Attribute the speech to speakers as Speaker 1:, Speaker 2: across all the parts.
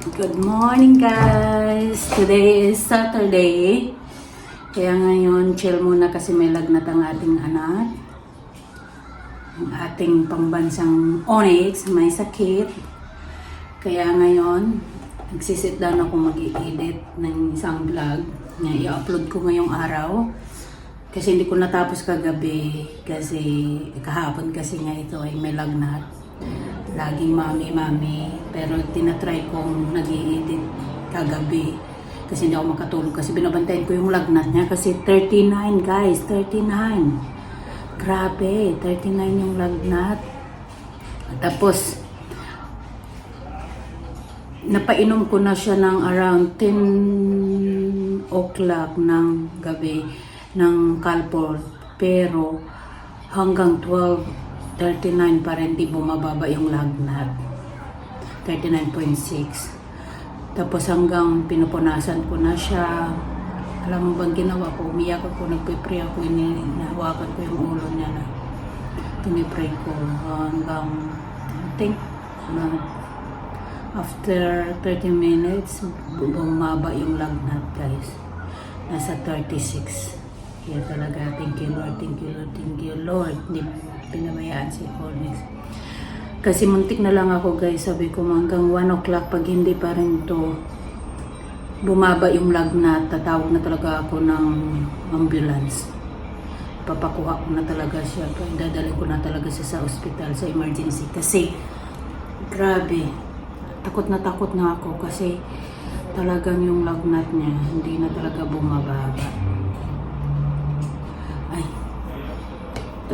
Speaker 1: Good morning guys! Today is Saturday. Kaya ngayon, chill muna kasi may lagnat ang ating anak. Ang ating pangbansang Onyx, may sakit. Kaya ngayon, nagsisit down ako mag-i-edit ng isang vlog na i-upload ko ngayong araw. Kasi hindi ko natapos kagabi kasi kahapon kasi nga ito ay may lagnat. Laging mami-mami. Pero tinatry kong nag edit kagabi. Kasi hindi ako makatulog. Kasi binabantayan ko yung lagnat niya. Kasi 39 guys. 39. Grabe. 39 yung lagnat. Tapos, napainom ko na siya ng around 10 o'clock ng gabi ng Calpol. Pero hanggang 12.39 pa rin di bumababa yung lagnat. 39.6. Tapos hanggang pinupunasan ko na siya. Alam mo bang ginawa ko? Umiyak ako, nagpipray ako, inahawakan ko yung ulo niya na pinipray ko hanggang I think na after 30 minutes bumaba yung lagnat guys nasa 36 kaya talaga thank you Lord thank you Lord thank you Lord hindi pinabayaan si Onyx kasi muntik na lang ako guys. Sabi ko hanggang 1 o'clock pag hindi pa rin to bumaba yung lagnat tatawag na talaga ako ng ambulance. Papakuha ko na talaga siya. Dadalhin ko na talaga siya sa ospital sa emergency. Kasi grabe takot na takot na ako kasi talagang yung lagnat niya hindi na talaga bumababa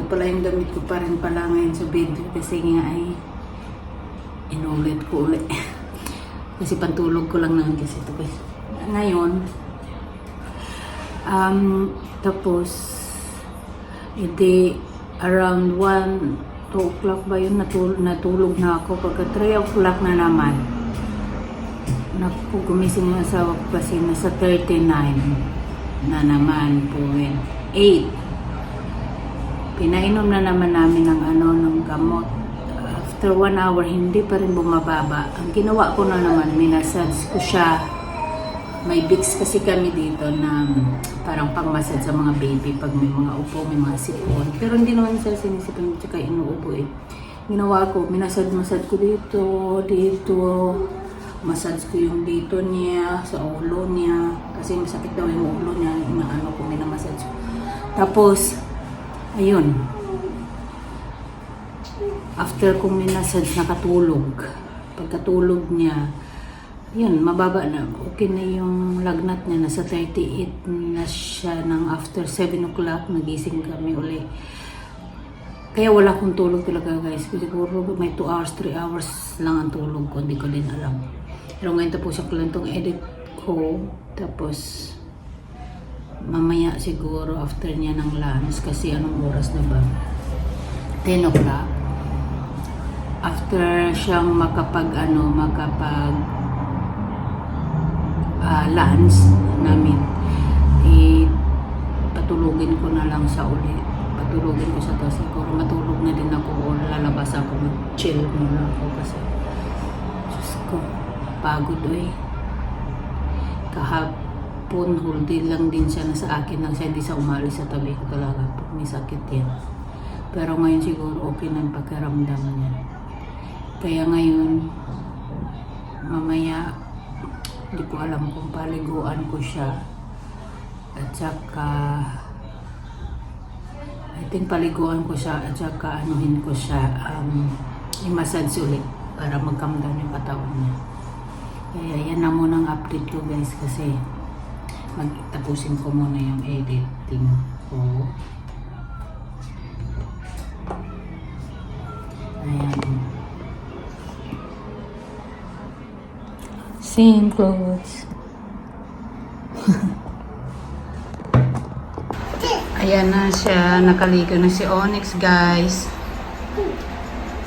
Speaker 1: pala yung damit ko pa rin pala ngayon sa video kasi nga ay inulit ko ulit. Kasi pantulog ko lang naman kasi ito guys ngayon um tapos hindi around 1 2 o'clock ba yun? Natulog, natulog na ako. Pagka 3 o'clock na naman naku gumising yung asawa ko kasi nasa 39 na naman po 8 pinainom na naman namin ng ano ng gamot after 1 hour hindi pa rin bumababa ang ginawa ko na naman minasage ko siya may Vicks kasi kami dito na parang pang-massage sa mga baby pag may mga upo, may mga sipon. Pero hindi naman sila sinisipon at saka inuupo eh. Ginawa ko, minasad-masad ko dito, dito. Massage ko yung dito niya, sa ulo niya. Kasi masakit daw yung ulo niya, inaano ko, minamassage ko. Tapos, ayun. After kong minasage, nakatulog. Pagkatulog niya, yun, mababa na. Okay na yung lagnat niya. Nasa 38 na siya ng after 7 o'clock. Nagising kami uli. Kaya wala akong tulog talaga guys. Siguro may 2 hours, 3 hours lang ang tulog ko. Hindi ko din alam. Pero ngayon tapos ko lang itong edit ko. Tapos mamaya siguro after niya ng lunch. Kasi anong oras na ba? 10 o'clock. After siyang makapag ano, makapag uh, lunch namin, eh, patulugin ko na lang sa uli. Patulugin ko sa to. Siguro matulog na din ako o lalabas ako. Chill muna ako kasi Diyos ko, pagod eh. Kahapon, whole day lang din siya na sa akin nang siya hindi sa umalis sa tabi ko talaga. Pag may sakit yan. Pero ngayon siguro okay na yung pagkaramdam niya. Kaya ngayon, mamaya hindi ko alam kung paliguan ko siya. At saka, I think paliguan ko siya at saka anuhin ko siya, um, i-massage ulit para mag-calm down yung katawan niya. Kaya yan na muna ang update ko guys kasi magtapusin ko muna yung editing ko. Ayan. Same clothes. Ayan na siya. Nakaligo na si Onyx, guys.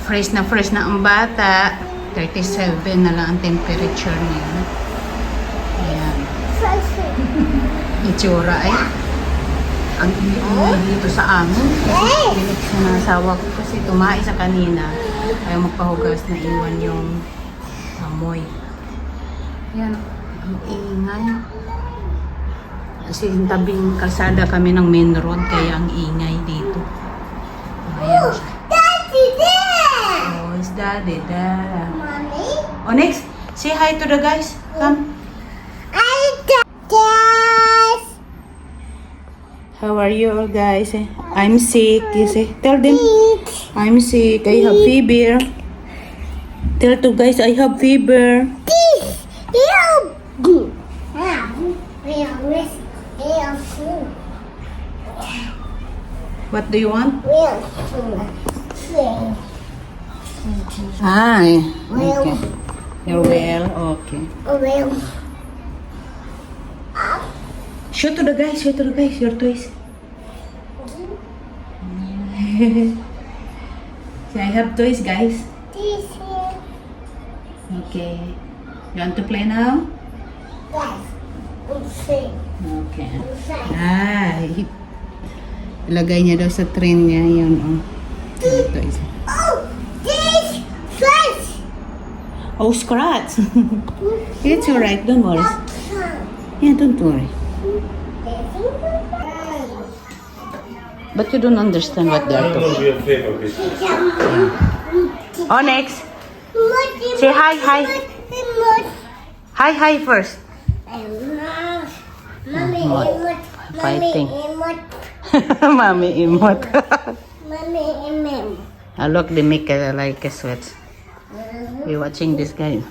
Speaker 1: Fresh na fresh na ang bata. 37 na lang ang temperature niya. Itsura ay. Ang init dito sa amin. Bilik ng asawa ko kasi tumae sa kanina. Ayaw magpahugas na iwan yung amoy. Yan, ang ingay. Kasi yung tabing kalsada kami ng main road, kaya ang ingay dito. Ayan.
Speaker 2: Daddy there!
Speaker 1: Oh, is daddy there.
Speaker 2: Mommy?
Speaker 1: Oh, next, say hi to the guys. Come. How are you all guys? I'm sick. You say, tell them, I'm sick. I have fever. Tell to guys, I have fever.
Speaker 2: Ah.
Speaker 1: What do you want? Hi. Okay. You're well. Okay.
Speaker 2: well.
Speaker 1: Show to the guys. Show to the guys your toys. Say, I have toys, guys.
Speaker 2: This here.
Speaker 1: Okay. You want to play now?
Speaker 2: Yes. Okay.
Speaker 1: Okay. Ay. Ilagay niya daw sa train niya yun. Oh. Toys.
Speaker 2: Oh! This fish!
Speaker 1: Oh, scratch. It's alright. Don't worry. Yeah, don't worry. But you don't understand what they are talking.
Speaker 3: gonna be a favor, bitch.
Speaker 1: Oh, next. Say hi, hi. Hi, hi first.
Speaker 2: Mommy,
Speaker 1: Emot.
Speaker 2: emot.
Speaker 1: Fighting.
Speaker 2: Mommy, emot.
Speaker 1: Mommy imot.
Speaker 2: Mommy, emot.
Speaker 1: ah, look, they make uh, like a sweat. We're watching this game.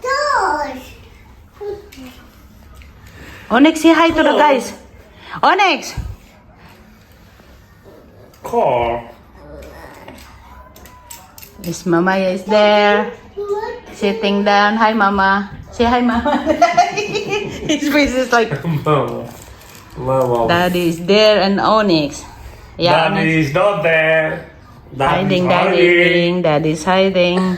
Speaker 2: Doors.
Speaker 1: Onyx, say hi to the guys. Onyx!
Speaker 3: Car.
Speaker 1: Yes, Mama is there. Sitting down. Hi, Mama. Say hi, Mama. His face is like,
Speaker 3: Mama. Mama.
Speaker 1: Daddy is there and Onyx. Yeah, Onyx.
Speaker 3: Daddy is not there. Daddy's
Speaker 1: Hiding, hiding. Daddy's hiding.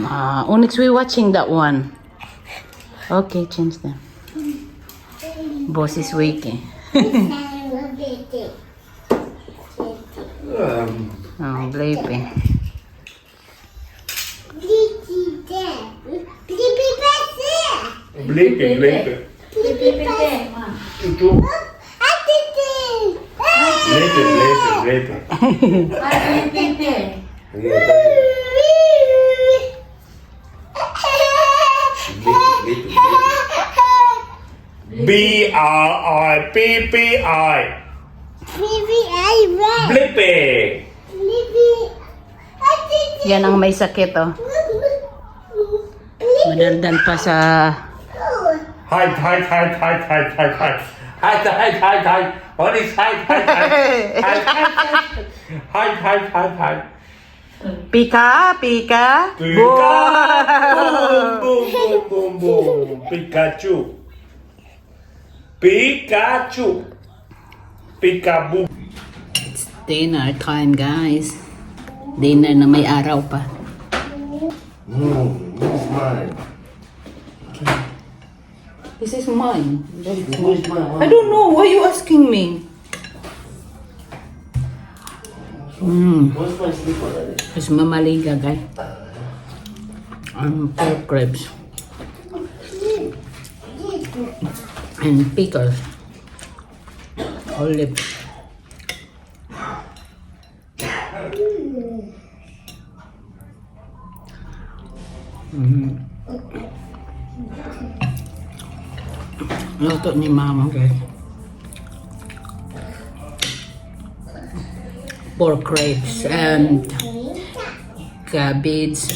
Speaker 1: Ah, Onyx, we're watching that one. Okay, change them. Boss is waking.
Speaker 3: um.
Speaker 1: Oh,
Speaker 3: baby. Bleepy, bleepy. Bleepy, bleepy. Bleepy, bleepy, bleepy. bleeping. B R I P P I. Bleeping.
Speaker 1: Yan ang may sakit, oh. Madaldan pa sa...
Speaker 3: Hide, hide, hide, hide, hide, hide, hide. Hide, hide, hide, hide. What is hide, hide, hide? Hide, hide, hide. Hide, hide, hide, hide.
Speaker 1: Pika, pika.
Speaker 3: Pika! Boom, boom, boom, boom, boom. Pikachu. Pikachu. Pikabu.
Speaker 1: It's dinner time, guys. Dinner na may araw pa.
Speaker 3: Mm, this is mine.
Speaker 1: This is mine.
Speaker 3: Where's my
Speaker 1: I don't know. Why you asking me? Mm.
Speaker 3: Where's my slipper? Daddy?
Speaker 1: It's mamaliga, guys. Um, pork ribs. And pickles. Olive. Mm. Luto ni mama, guys. Pork ribs and cabbage.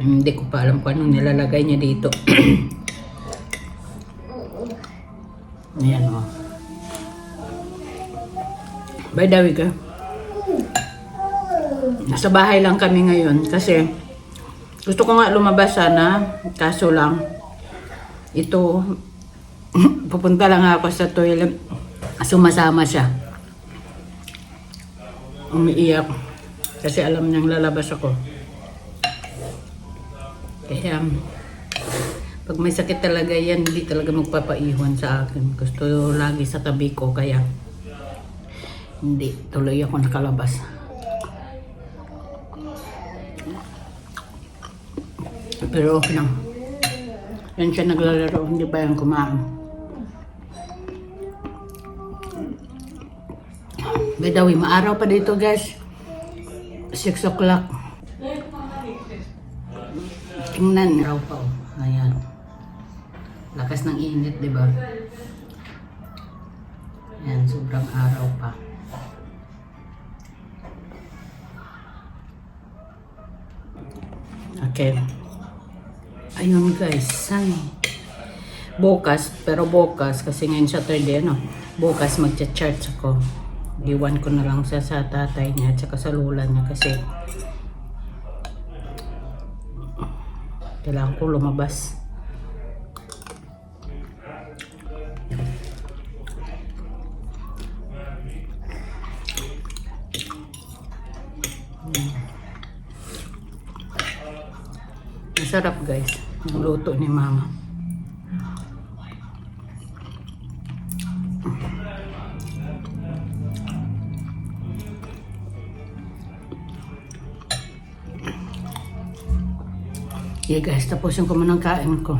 Speaker 1: Hindi ko pa alam kung anong nilalagay niya dito. Ayan o. By the way, nasa bahay lang kami ngayon kasi gusto ko nga lumabas sana, kaso lang ito, pupunta lang ako sa toilet, sumasama siya. Umiiyak kasi alam niyang lalabas ako. Kaya, pag may sakit talaga yan, hindi talaga magpapaiwan sa akin. Gusto lagi sa tabi ko, kaya Hindi, tuloy ako nakalabas. Pero okay lang. Yan siya naglalaro, hindi pa yan kumain. By the way, maaraw pa dito guys. 6 o'clock. Tingnan, araw pa oh. Lakas ng init, di ba? Ayan, sobrang araw pa. Okay. Ayun guys, ay. Bukas, pero bukas, kasi ngayon Saturday, ano, bukas magcha-church ako. Iwan ko na lang siya sa tatay niya at sa lula niya kasi kailangan ko lumabas. Masarap guys. Ang luto ni mama. Yeah guys, tapusin ko muna ang kain ko.